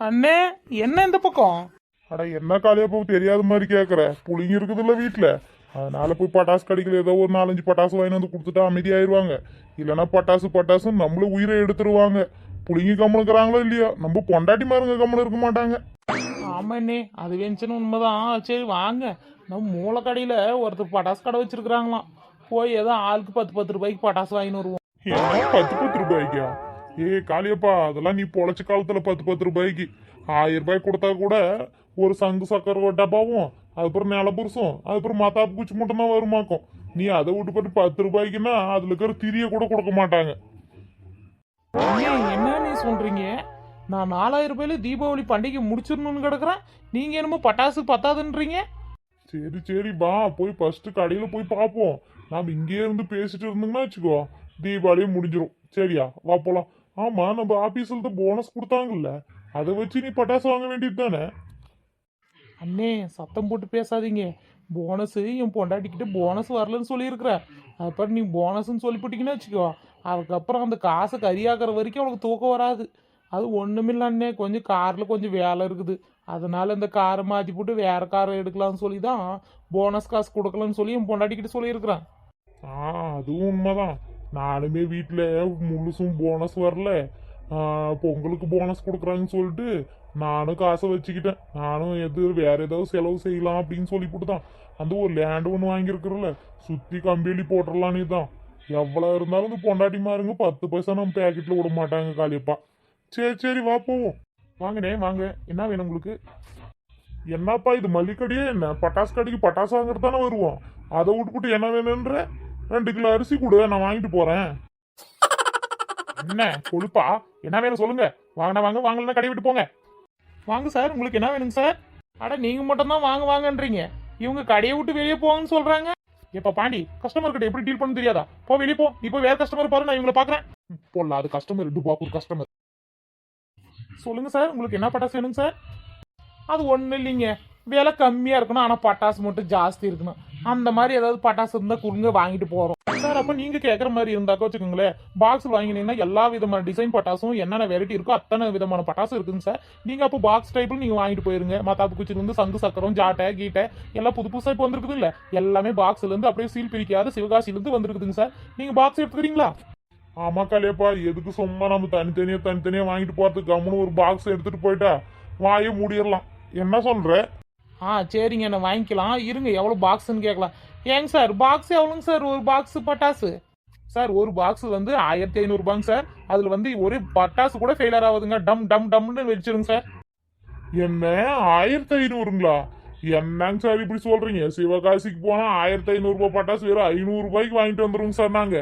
அண்ணே என்ன இந்த பக்கம்? அட என்ன காளியப்பா தெரியாத மாதிரி கேட்குற புளிங்க இருக்குதுல்ல வீட்டில் அதனால போய் பட்டாசு கடைகள் ஏதோ ஒரு நாலஞ்சு பட்டாசு வாங்கி வந்து கொடுத்துட்டா அமைதியாயிருவாங்க. இல்லைன்னா பட்டாசு பட்டாசு நம்மள உயிரை எடுத்துருவாங்க. புளிங்க கம்முனுக்குறாங்களோ இல்லையா? நம்ம பொண்டாட்டி மாருங்க கம்முனு இருக்க மாட்டாங்க. ஆமா அண்ணே அது வெஞ்சன உண்மைதான். சரி வாங்க. நம்ம மூளை கடையில் ஒருத்தர் பட்டாசு கடை வச்சிருக்கிறாங்களாம். போய் ஏதோ ஆளுக்கு பத்து பத்து ரூபாய்க்கு பட்டாசு வாங்கின்னு வருவோம். பத்து பத்து ரூபாய்க்கா? ஏ காளியப்பா அதெல்லாம் நீ பொழைச்ச காலத்துல பத்து பத்து ரூபாய்க்கு. ஆயிரம் ரூபாய் கொடுத்தா கூட ஒரு சங்கு சக்கரை டப்பாவும் அதுக்கப்புறம் நிலபுருஷம் அதுக்கப்புறம் மத்தாப்பு குச்சி மட்டும் தான் வருமாக்கும். நீ அதை விட்டு போட்டு பத்து ரூபாய்க்குன்னா அதுல இருக்கிற திரிய கூட கொடுக்க மாட்டாங்க. என்ன நீ சொல்றீங்க? நான் நாலாயிரம் ரூபாயில தீபாவளி பண்டிகை முடிச்சிடணும்னு கிடக்குறேன். நீங்க என்னமோ பட்டாசு பத்தாதுன்றீங்க? சரி சரி பா போய் ஃபர்ஸ்ட் கடையில போய் பார்ப்போம் நாம இங்கேயே இருந்து பேசிட்டு இருந்தோம்னா வச்சுக்கோ தீபாவளியும் முடிஞ்சிரும். சரியா? வா போலாம். ஆமா நம்ம ஆபீஸ்ல போனஸ் கொடுத்தாங்கல்ல. அதை வச்சு நீ பட்டாசு வாங்க வேண்டியது தானே? அண்ணே சத்தம் போட்டு பேசாதீங்க. போனஸ் என் பொண்டாட்டிக்கிட்ட போனஸ் வரலன்னு சொல்லியிருக்கிறேன் அப்புறம் நீ போனஸ்ன்னு சொல்லிவிட்டீங்கன்னு வச்சுக்கோ. அதுக்கப்புறம் அந்த காசை கரியாக்குற வரைக்கும் அவளுக்கு தூக்கம் வராது. அது ஒன்றுமில்ல அண்ணே. கொஞ்சம் காரில் கொஞ்சம் வேலை இருக்குது. அதனால இந்த காரை மாற்றி போட்டு வேற காரை எடுக்கலாம்னு சொல்லி தான் போனஸ் காசு கொடுக்கலன்னு சொல்லி என் பொண்டாட்டிக்கிட்ட சொல்லியிருக்கிறேன். ஆ அதுவும் உண்மைதான். நானுமே வீட்டில் முழுசும் போனஸ் வரல. பொங்கலுக்கு போனஸ் கொடுக்குறாங்கன்னு சொல்லிட்டு நானும் காசை வச்சுக்கிட்டேன். நானும் எது வேற ஏதாவது செலவு செய்யலாம் அப்படின்னு சொல்லிவிட்டு தான் அந்த ஒரு லேண்டு ஒன்று வாங்கியிருக்கிறல்ல சுற்றி கம்பியலி போட்டுடலான்னு தான் எவ்வளோ இருந்தாலும் இந்த பொண்டாட்டி மாருங்க பத்து பைசா நம்ம பேக்கெட்டில் விட மாட்டாங்க காளியப்பா. சரி சரி வா போவோம். வாங்கண்ணே வாங்க என்ன வேணும் உங்களுக்கு? என்னப்பா இது மல்லிக்கடியே என்ன? பட்டாசு கடைக்கு பட்டாசு வாங்குறது தானே வருவோம். அதை விட்டுப்புட்டு என்ன வேணுன்ற ரெண்டு கிலோ அரிசி கொடு நான் வாங்கிட்டு போறேன். என்ன கொழுப்பா? என்ன வேணும் சொல்லுங்க. வாங்கினா வாங்க வாங்கலன்னா கடை விட்டு போங்க. வாங்க சார் உங்களுக்கு என்ன வேணுங்க சார்? அட நீங்கள் மட்டும்தான் வாங்க வாங்கன்றீங்க. இவங்க கடையை விட்டு வெளியே போங்கன்னு சொல்கிறாங்க எப்ப பாண்டி கஸ்டமர் கிட்ட எப்படி டீல் பண்ண தெரியாதா? போ வெளியே போ. நீ போய் வேற கஸ்டமர் பாரு நான் இவங்களை பாக்குறேன். போடலாம் அது கஸ்டமர் ரெண்டு பாக்கு கஸ்டமர் சொல்லுங்க சார் உங்களுக்கு என்ன பட்டாசு வேணுங்க சார்? அது ஒன்றும் இல்லைங்க. விலை கம்மியாக இருக்கணும் ஆனால் பட்டாசு மட்டும் ஜாஸ்தி இருக்கணும். அந்த மாதிரி ஏதாவது பட்டாசு இருந்தால் கொடுங்க வாங்கிட்டு போகிறோம் சார் அப்போ நீங்கள் கேட்குற மாதிரி இருந்தாக்க வச்சுக்கோங்களேன் பாக்ஸ் வாங்கினீங்கன்னா எல்லா விதமான டிசைன் பட்டாசும் என்னென்ன வெரைட்டி இருக்கோ அத்தனை விதமான பட்டாசு இருக்குங்க சார். நீங்கள் அப்போ பாக்ஸ் டைப்பில் நீங்கள் வாங்கிட்டு போயிருங்க. மத்தாப்பு குச்சிலேருந்து சங்கு சக்கரம் ஜாட்டை கீட்டை எல்லாம் புது புதுசாக இப்போ வந்திருக்குது இல்லை? எல்லாமே பாக்ஸ்லேருந்து அப்படியே சீல் பிரிக்காத சிவகாசிலேருந்து வந்திருக்குதுங்க சார். நீங்கள் பாக்ஸ் எடுத்துக்கிறீங்களா? ஆமா கலையப்பா எதுக்கு சும்மா நம்ம தனித்தனியா தனித்தனியா வாங்கிட்டு போகிறதுக்கு கம்முன்னு ஒரு பாக்ஸ் எடுத்துட்டு போயிட்டா வாயை மூடிடலாம். என்ன சொல்கிற ஆ சரிங்க நான் வாங்கிக்கலாம். இருங்க எவ்வளோ பாக்ஸ்ன்னு கேட்கலாம். ஏங்க சார் பாக்ஸ் எவ்வளோங்க சார்? ஒரு பாக்ஸ் பட்டாசு. சார் ஒரு பாக்ஸ் வந்து ஆயிரத்தி ஐநூறுபாங்க சார். அதில் வந்து ஒரு பட்டாசு கூட ஃபெயிலியர் ஆகுதுங்க. டம் டம் டம்னு வச்சிருங்க சார். என்ன? ஆயிரத்தி ஐநூறுங்களா? என்னங்க சார் இப்படி சொல்றீங்க? சிவகாசிக்கு போனா ஆயிரத்தி ஐநூறு ரூபாய் பட்டாசு வெறும் ஐநூறு ரூபாய்க்கு வாங்கிட்டு வந்துருங்க சார் நாங்க.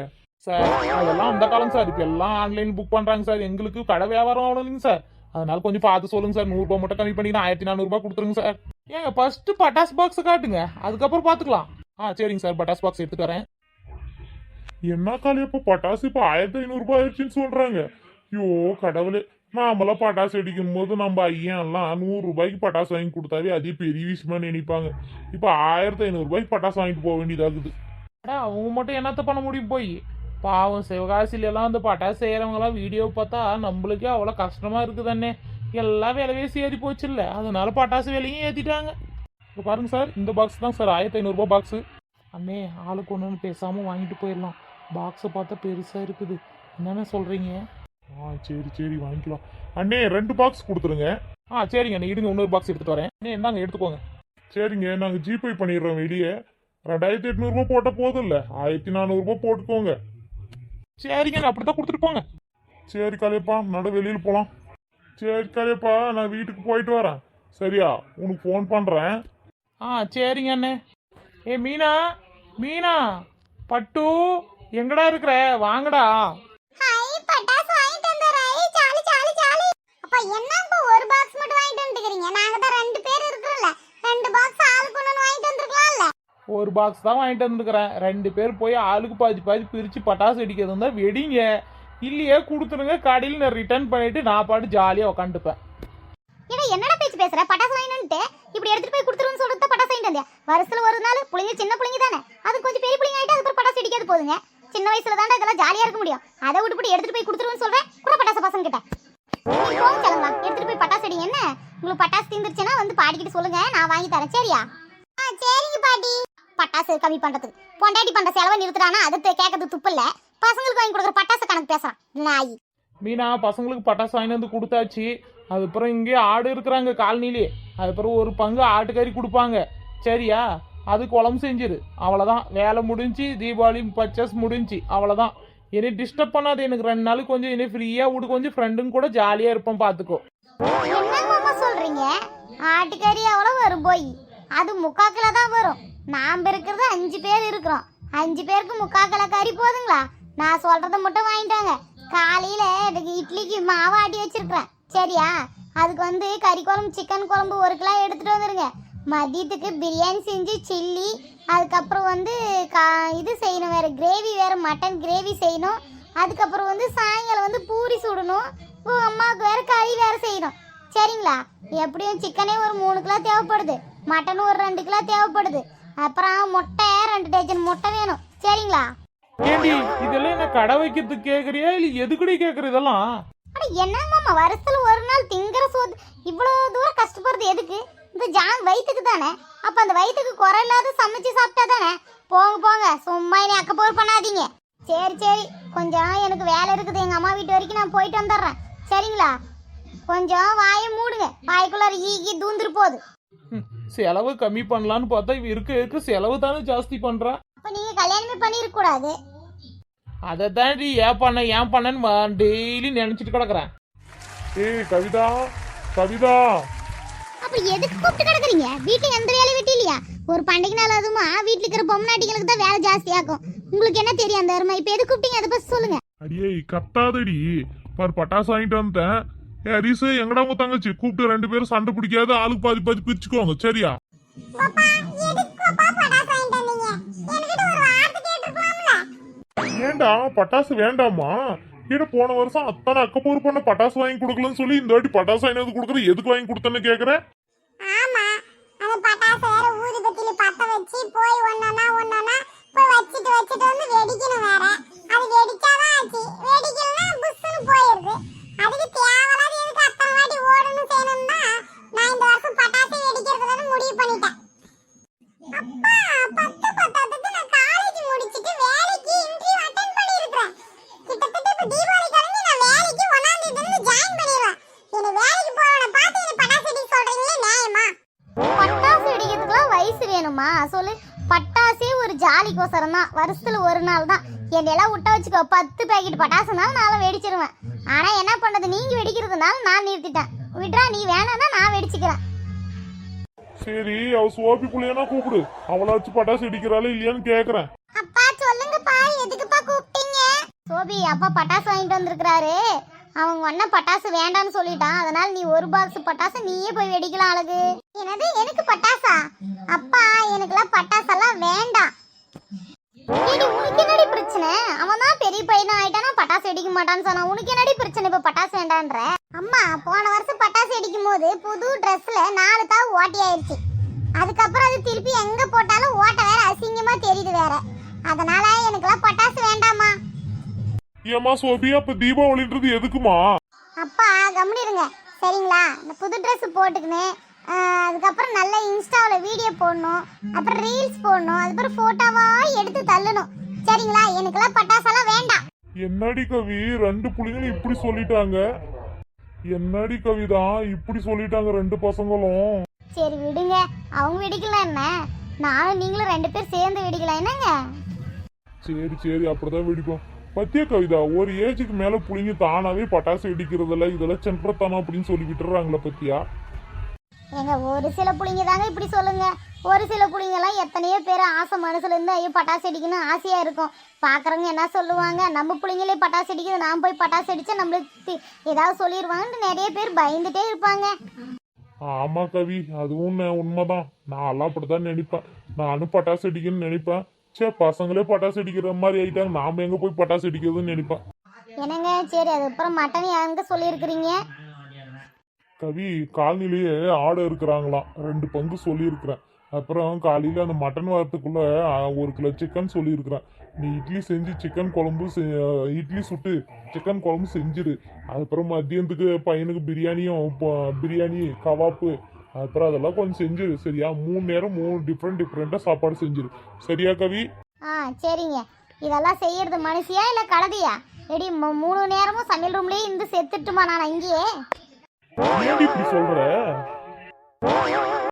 சார் அதெல்லாம் அந்த காலம் சார். இப்போ எல்லாம் ஆன்லைன் புக் பண்ணுறாங்க சார். எங்களுக்கு கடை வியாபாரம் ஆகணுங்க சார். அதனால கொஞ்சம் பார்த்து சொல்லுங்க சார். நூறுரூபா மட்டும் கம்மி பண்ணி ஆயிரத்தி நானூறுபா கொடுத்துருங்க சார். ஏங்க ஃபர்ஸ்ட் பட்டாசு பாக்ஸ் காட்டுங்க. அதுக்கப்புறம் பார்த்துக்கலாம் ஆ சரிங்க சார். பட்டாசு பாக்ஸ் எடுத்துட்டு வரேன். என்ன காளியப்பா பட்டாசு இப்ப ஆயிரத்தி ஐநூறு ரூபாய் ஆயிடுச்சுன்னு சொல்றாங்க. ஐயோ கடவுளே. நாமெல்லாம் பட்டாசு வெடிக்கும் போது நம்ம ஐயன் எல்லாம் நூறு ரூபாய்க்கு பட்டாசு வாங்கி கொடுத்தாவே அதே பெரிய விஷயமா நினைப்பாங்க. இப்ப ஆயிரத்தி ஐநூறு ரூபாய்க்கு பட்டாசு வாங்கிட்டு போக வேண்டியதாகுது. அடா அவங்க மட்டும் என்னத்த பண்ண முடியும் போய்? பாவம் சிவகாசில எல்லாம் அந்த பட்டாசு செய்யறவங்கலாம் வீடியோ பார்த்தா நம்மளுக்கே அவ்வளோ கஷ்டமா இருக்குதானே? எல்லா விலைவேசி ஏறி போச்சு இல்லை அதனால பட்டாசு விலையும் ஏற்றிட்டாங்க இப்போ பாருங்க சார் இந்த பாக்ஸ் தான் சார் ஆயிரத்தி ஐநூறுரூபா பாக்ஸு அண்ணே ஆளுக்கு ஒன்று பேசாமல் வாங்கிட்டு போயிடலாம். பாக்ஸை பார்த்தா பெருசாக இருக்குது. என்னென்ன சொல்கிறீங்க ஆ சரி சரி வாங்கிக்கலாம். அண்ணே ரெண்டு பாக்ஸ் கொடுத்துருங்க. ஆ சரிங்க அண்ணே. இடுங்க இன்னொரு பாக்ஸ் எடுத்துகிட்டு வரேன். அண்ணே இந்தாங்க எடுத்துக்கோங்க. சரிங்க நாங்கள் ஜிபே பண்ணிடுறோம் வெளியே. ரெண்டாயிரத்தி எட்நூறுபா போட்டால் போதும் இல்லை ஆயிரத்தி நானூறுபா போட்டுக்கோங்க. சரிங்க அப்படி தான் கொடுத்துட்டு போங்க. சரி கலையப்பா நடு வெளியில் போகலாம் சரி கலையப்பா நான் வீட்டுக்கு போயிட்டு வரேன். சரியா? உனக்கு ஃபோன் பண்ணுறேன் ஆ சரிங்க அண்ணே. ஏ மீனா மீனா பட்டு எங்கடா இருக்கிற? வாங்கடா. ஒரு பாக்ஸ் தான் வாங்கிட்டு வந்துருக்கிறேன். ரெண்டு பேர் போய் ஆளுக்கு பாதி பாதி பிரித்து பட்டாசு வெடிக்கிறது இருந்தால் வெடிங்க. இல்லையே கொடுத்துருங்க கடையில் நான் ரிட்டர்ன் பண்ணிட்டு நான் பாட்டு ஜாலியாக உக்காந்துப்பேன். ஏடா என்னடா பேச்சு பேசுற? பட்டாசு வாங்கினுட்டு இப்படி எடுத்துட்டு போய் கொடுத்துருன்னு சொல்றது பட்டாசு வாங்கிட்டு வந்தியா? வருஷத்துல ஒரு நாள் புள்ளைங்க சின்ன பிள்ளைங்க தானே? அது கொஞ்சம் பெரிய பிள்ளைங்க ஆயிட்டு அதுக்கு பட்டாசு அடிக்காது போதுங்க. சின்ன வயசுல தாண்டா இதெல்லாம் ஜாலியா இருக்க முடியும். அதை விட்டுப்பட்டு எடுத்துட்டு போய் கொடுத்துருன்னு சொல்றேன். கூட பட்டாசு பசங்க கிட்ட. போங்க எடுத்துட்டு போய் பட்டாசு அடிங்க என்ன? உங்களுக்கு பட்டாசு தீந்துருச்சுன்னா வந்து பாடிக்கிட்டு சொல்லுங்க. நான் வாங்கி தரேன். சரியா? ஆ சரிங்க பாட்டி. பட்டாசு கம்மி பண்றதுக்கு. பொண்டாட்டி பண்ற செலவை நிறுத்துறானா? அது கேட்கறது துப்பு இல்ல. பசங்களுக்கு வாங்கி கொடுக்குற பட்டாசு கணக்கு பேசுறான். நாய். மீனா பசங்களுக்கு பட்டாசு வாங்கி வந்து கொடுத்தாச்சு. அதுக்கப்புறம் இங்கே ஆடு இருக்கிறாங்க காலனிலே அதுக்கப்புறம் ஒரு பங்கு ஆட்டுக்கறி கொடுப்பாங்க. சரியா? அது குழம்பு செஞ்சிரு. அவ்வளோதான் வேலை முடிஞ்சு தீபாவளி பர்ச்சேஸ் முடிஞ்சு. அவ்வளோதான் என்னை டிஸ்டர்ப் பண்ணாது எனக்கு ரெண்டு நாள் கொஞ்சம் என்னை ஃப்ரீயாக விடு. கொஞ்சம் ஃப்ரெண்டுங்க கூட ஜாலியாக இருப்பேன் பார்த்துக்கோ என்ன மாமா சொல்றீங்க? ஆட்டுக்கறி எவ்வளோ வரும் போய்? அது முக்கா கிலோ தான் வரும். நாம் இருக்கிறது அஞ்சு பேர் இருக்கிறோம். அஞ்சு பேருக்கு முக்கா கிலோ கறி போதுங்களா? நான் சொல்றத மட்டும் வாங்கிட்டாங்க. காலையில எனக்கு இட்லிக்கு மாவு ஆட்டி வச்சிருக்கிறேன். சரியா? அதுக்கு வந்து கறி குழம்பு சிக்கன் குழம்பு ஒரு கிலோ எடுத்துட்டு வந்துருங்க. மதியத்துக்கு பிரியாணி செஞ்சு சில்லி அதுக்கப்புறம் வந்து கா இது செய்யணும். வேறு கிரேவி வேறு மட்டன் கிரேவி செய்யணும். அதுக்கப்புறம் வந்து சாயங்காலம் வந்து பூரி சுடணும். உங்க அம்மாவுக்கு வேற கறி வேறு செய்யணும். சரிங்களா? எப்படியும் சிக்கனே ஒரு மூணு கிலோ தேவைப்படுது. மட்டன் ஒரு ரெண்டு கிலோ தேவைப்படுது. அப்புறம் முட்டை ரெண்டு டஜன் முட்டை வேணும். சரிங்களா? ஏண்டி இதெல்லாம் என்ன கடை வைக்கிறதுக்கு கேட்குறியா இல்லை எதுக்குடி கேட்குற இதெல்லாம்? அட என்ன மாமா வருஷத்துல ஒரு நாள் திங்கிற சோது இவ்வளோ தூரம் கஷ்டப்படுறது எதுக்கு? இந்த ஜான் வயிற்றுக்கு தானே? அப்ப அந்த வயிற்றுக்கு குறை இல்லாத சமைச்சு சாப்பிட்டா தானே? போங்க போங்க சும்மா என்னை அக்கப்போர் பண்ணாதீங்க. சரி சரி கொஞ்சம் எனக்கு வேலை இருக்குது. எங்க அம்மா வீட்டு வரைக்கும் நான் போயிட்டு வந்துடுறேன். சரிங்களா? கொஞ்சம் வாயை மூடுங்க. வாய்க்குள்ளார ஈகி தூந்துரு போகுது செலவு கம்மி பண்ணலான்னு பார்த்தா இருக்க இருக்க செலவு தானே ஜாஸ்தி பண்ணுறா அப்ப நீங்க கல்யாணமே பண்ணிருக்க கூடாது. அதை தாண்டி ஏன் பண்ண ஏன் பண்ணேன்னு டெய்லி நினச்சிட்டு கிடக்குறேன். ஏய் கவிதா கவிதா. அப்ப எதுக்கு கூப்பிட்டு கிடக்குறீங்க? வீட்டுல எந்த வேலையும் வெட்டி இல்லையா ஒரு பண்டிகை நாள் அதுமா வீட்டுல இருக்கிற பொம்நாட்டிகளுக்கு தான் வேலை ஜாஸ்தியாக்கும். உங்களுக்கு என்ன தெரியும் அந்த அருமை? இப்ப எது கூப்பிட்டீங்க? அதை பத்தி சொல்லுங்க. அடியே கத்தாதடி. பாரு பட்டாசு வாங்கிட்டு வந்தேன். ஏ ஹரிசு எங்கடா உங்க தங்கச்சி? கூப்பிட்டு ரெண்டு பேரும் சண்டை பிடிக்காத ஆளுக்கு பாதி பாதி பிரிச்சுக்கோங்க சரியா? ஏண்டா பட்டாசு வேண்டாமா ஏடா போன வருஷம் அத்தனை அக்கப்பூர் பண்ண பட்டாசு வாங்கி கொடுக்கலன்னு சொல்லி இந்த வாட்டி பட்டாசு வாங்கி வந்து கொடுக்குற எதுக்கு வாங்கி கொடுத்தேன்னு கேக்குறேன். ஆமா அந்த பட்டாசு வேற ஊதுபத்தியில பத்த வச்சு போய் ஒன்னொன்னா ஒன்னொன்னா போய் வச்சிட்டு வச்சிட்டு வந்து வெடிக்கணும் வேற. வேணுமா சொல்லு. பட்டாசே ஒரு ஜாலிக்கோசரம் தான். வருஷத்துல ஒரு நாள் தான். என்னையெல்லாம் விட்ட வச்சுக்கோ. பத்து பேக்கெட் பட்டாசுனாலும் நான் வெடிச்சிருவேன். ஆனா என்ன பண்றது? நீங்க வெடிக்கிறதுனால நான் நிறுத்திட்டேன். விட்றா நீ வேணாம்னா நான் வெடிச்சுக்கிறேன். சரி அவ சோப்பி புள்ளையனா கூப்பிடு. அவளாச்சும் பட்டாசு இடிக்கிறாளா இல்லையான்னு கேக்குறேன். அப்பா சொல்லுங்கப்பா. எதுக்குப்பா கூப்பிட்டீங்க? சோபி அப்பா பட்டாசு வாங்கிட்டு வந்திருக்கிறாரு. அவங்க அண்ணன் பட்டாசு வேண்டாம்னு சொல்லிட்டான். அதனால நீ ஒரு பாக்ஸ் பட்டாசு நீயே போய் வெடிக்கலாம் அழகு. என்னது? எனக்கு பட்டாசா? அப்பா எனக்குலாம் பட்டாசெல்லாம் வேண்டாம். உனக்கு என்னடி பிரச்சனை? அவன் தான் பெரிய பையனா ஆயிட்டானா பட்டாசு வெடிக்க மாட்டான்னு சொன்னான். உனக்கு என்னடி பிரச்சனை இப்ப பட்டாசு வேண்டான்ற? அம்மா போன வருஷம் பட்டாசு வெடிக்கும் போது புது ட்ரெஸ்ல நாலு தாவு ஓட்டி ஆயிடுச்சு அதுக்கப்புறம் அது திருப்பி எங்க போட்டாலும் ஓட்ட வேற அசிங்கமா தெரியுது வேற. அதனால எனக்குலாம் பட்டாசு வேண்டாமா ஏமா சோபி அப்ப தீபாவளின்றது எதுக்குமா? அப்பா கம்முனிருங்க சரிங்களா? இந்த புது Dress போட்டுக்கினேன் அதுக்கப்புறம் நல்ல இன்ஸ்டாவில் வீடியோ போடணும் அப்புறம் ரீல்ஸ் போடணும் அதுக்கப்புறம் ஃபோட்டோவா எடுத்து தள்ளணும். சரிங்களா? எனக்குலாம் பட்டாசெல்லாம் வேண்டாம். என்னடி கவி? ரெண்டு புள்ளைங்களும் இப்படி சொல்லிட்டாங்க. என்னடி கவிதா இப்படி சொல்லிட்டாங்க ரெண்டு பசங்களும்? சரி விடுங்க. அவங்க வெடிக்கலாம் என்ன? நானும் நீங்களும் ரெண்டு பேர் சேர்ந்து வெடிக்கலாம் என்னங்க? சரி சரி அப்படிதான் வெடிப்போம் பத்திய கவிதா ஒரு ஏஜுக்கு மேல புள்ளைங்க தானாவே பட்டாசு வெடிக்கிறதில்ல இதெல்லாம் சென்றத்தானம் அப்படின்னு சொல்லி விட்டுறாங்களே பத்தியா? ஏங்க ஒரு சில புள்ளைங்க தாங்க இப்படி சொல்லுங்க. ஒரு சில புள்ளைங்கலாம் எத்தனையோ பேர் ஆசை மனசுல இருந்து ஐயோ பட்டாசு அடிக்கணும் ஆசையா இருக்கும். பாக்குறவங்க என்ன சொல்லுவாங்க? நம்ம பிள்ளைங்களே பட்டாசு அடிக்குது நான் போய் பட்டாசு அடிச்சா நம்மளுக்கு ஏதாவது சொல்லிடுவாங்கன்னு நிறைய பேர் பயந்துட்டே இருப்பாங்க. ஆமா கவி அதுவும் உண்மைதான். நான்லாம் அப்படிதான் நினைப்பேன். நானும் பட்டாசு அடிக்கணும்னு நினைப்பேன். சே பசங்களே பட்டாசு அடிக்கிற மாதிரி ஆயிட்டாங்க. நாம எங்க போய் பட்டாசு அடிக்கிறதுன்னு நினைப்பேன் என்னங்க? சரி அதுக்கப்புறம் மட்டன் யாருங்க சொல்லியிருக்கிறீங்க? கவி காலனிலேயே ஆடு இருக்கிறாங்களாம். ரெண்டு பங்கு சொல்லியிருக்கிறேன். அப்புறம் காலையில அந்த மட்டன் வரத்துக்குள்ள ஒரு கிலோ சிக்கன் சொல்லியிருக்கிறேன். நீ இட்லி செஞ்சு சிக்கன் குழம்பு இட்லி சுட்டு சிக்கன் குழம்பு செஞ்சிரு. அதுக்கப்புறம் மதியத்துக்கு பையனுக்கு பிரியாணியும் பிரியாணி கவாப்பு அப்புறம் அதெல்லாம் கொஞ்சம் செஞ்சிரு. சரியா? மூணு நேரம் மூணு டிஃப்ரெண்ட் டிஃப்ரெண்ட்டாக சாப்பாடு செஞ்சிரு. சரியா கவி? ஆ சரிங்க. இதெல்லாம் செய்யறது மனுஷியா இல்லை கழுதியா எடி மூணு நேரமும் சமையல் ரூம்லயே இருந்து செத்துட்டுமா நான் இங்கேயே இப்படி சொல்ற?